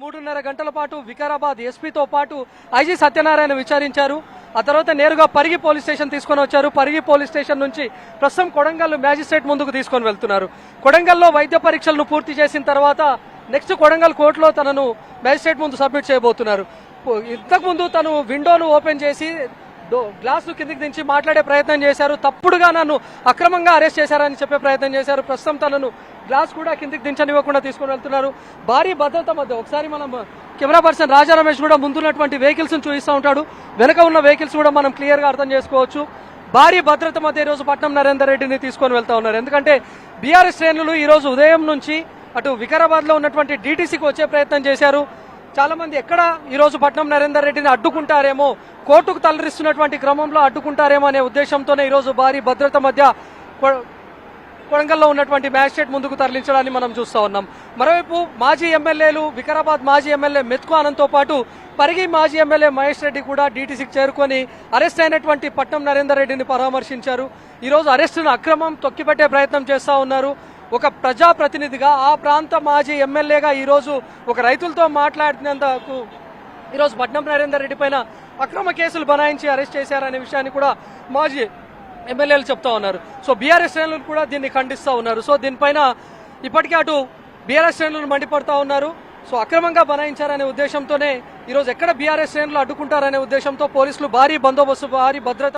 మూడున్నర గంటల పాటు వికారాబాద్ ఎస్పీతో పాటు ఐజీ సత్యనారాయణ విచారించారు. ఆ తర్వాత నేరుగా పరిగి పోలీస్ స్టేషన్ తీసుకొని వచ్చారు. పరిగి పోలీస్ స్టేషన్ నుంచి ప్రస్తుతం కొడంగల్ మ్యాజిస్ట్రేట్ ముందుకు తీసుకొని వెళ్తున్నారు. కొడంగల్లో వైద్య పరీక్షలను పూర్తి చేసిన తర్వాత నెక్స్ట్ కొడంగల్ కోర్టులో తనను మ్యాజిస్ట్రేట్ ముందు సబ్మిట్ చేయబోతున్నారు. ఇంతకుముందు తను విండోను ఓపెన్ చేసి గ్లాసు కిందికి దించి మాట్లాడే ప్రయత్నం చేశారు. తప్పుడుగా నన్ను అక్రమంగా అరెస్ట్ చేశారని చెప్పే ప్రయత్నం చేశారు. ప్రస్తుతం తనను గ్లాస్ కూడా కిందికి దించనివ్వకుండా తీసుకొని వెళ్తున్నారు. భారీ భద్రత మధ్య ఒకసారి మనం కెమెరా పర్సన్ రాజా రమేష్ కూడా ముందున్నటువంటి వెహికల్స్ చూపిస్తూ ఉంటాడు. వెనక ఉన్న వెహికల్స్ కూడా మనం క్లియర్గా అర్థం చేసుకోవచ్చు. భారీ భద్రత మధ్య ఈరోజు రోజు పట్నం నరేందర్ రెడ్డిని తీసుకొని వెళ్తా ఉన్నారు. ఎందుకంటే బీఆర్ఎస్ శ్రేణులు ఈరోజు ఉదయం నుంచి అటు వికారాబాద్లో ఉన్నటువంటి డీటీసీకి వచ్చే ప్రయత్నం చేశారు. చాలా మంది ఎక్కడ ఈరోజు పట్నం నరేందర్ రెడ్డిని అడ్డుకుంటారేమో కోర్టుకు తలరిస్తున్నటువంటి క్రమంలో అడ్డుకుంటారేమో అనే ఉద్దేశంతోనే ఈరోజు భారీ భద్రత మధ్య కొడంగల్లో ఉన్నటువంటి మ్యాజిస్ట్రేట్ ముందుకు తరలించడాన్ని మనం చూస్తూ ఉన్నాం. మరోవైపు మాజీ ఎమ్మెల్యేలు వికారాబాద్ మాజీ ఎమ్మెల్యే మెత్కు ఆనంద్తో పాటు పరిగి మాజీ ఎమ్మెల్యే మహేష్ రెడ్డి కూడా డీటీసీకి చేరుకొని అరెస్ట్ అయినటువంటి పట్నం నరేందర్ రెడ్డిని పరామర్శించారు. ఈరోజు అరెస్టును అక్రమం తొక్కిపెట్టే ప్రయత్నం చేస్తూ ఉన్నారు. ఒక ప్రజాప్రతినిధిగా ఆ ప్రాంత మాజీ ఎమ్మెల్యేగా ఈరోజు ఒక రైతులతో మాట్లాడినందుకు ఈరోజు పట్నం నరేందర్ రెడ్డి పైన అక్రమ కేసులు బనాయించి అరెస్ట్ చేశారనే విషయాన్ని కూడా మాజీ ఎమ్మెల్యేలు చెప్తా ఉన్నారు. సో బీఆర్ఎస్ శ్రేణులు కూడా దీన్ని ఖండిస్తూ ఉన్నారు. సో దీనిపైన ఇప్పటికే అటు బీఆర్ఎస్ శ్రేణులు మండిపడతా ఉన్నారు. సో అక్రమంగా బనాయించారనే ఉద్దేశంతోనే ఈరోజు ఎక్కడ బీఆర్ఎస్ శ్రేణులు అడ్డుకుంటారనే ఉద్దేశంతో పోలీసులు భారీ బందోబస్తు భారీ భద్రత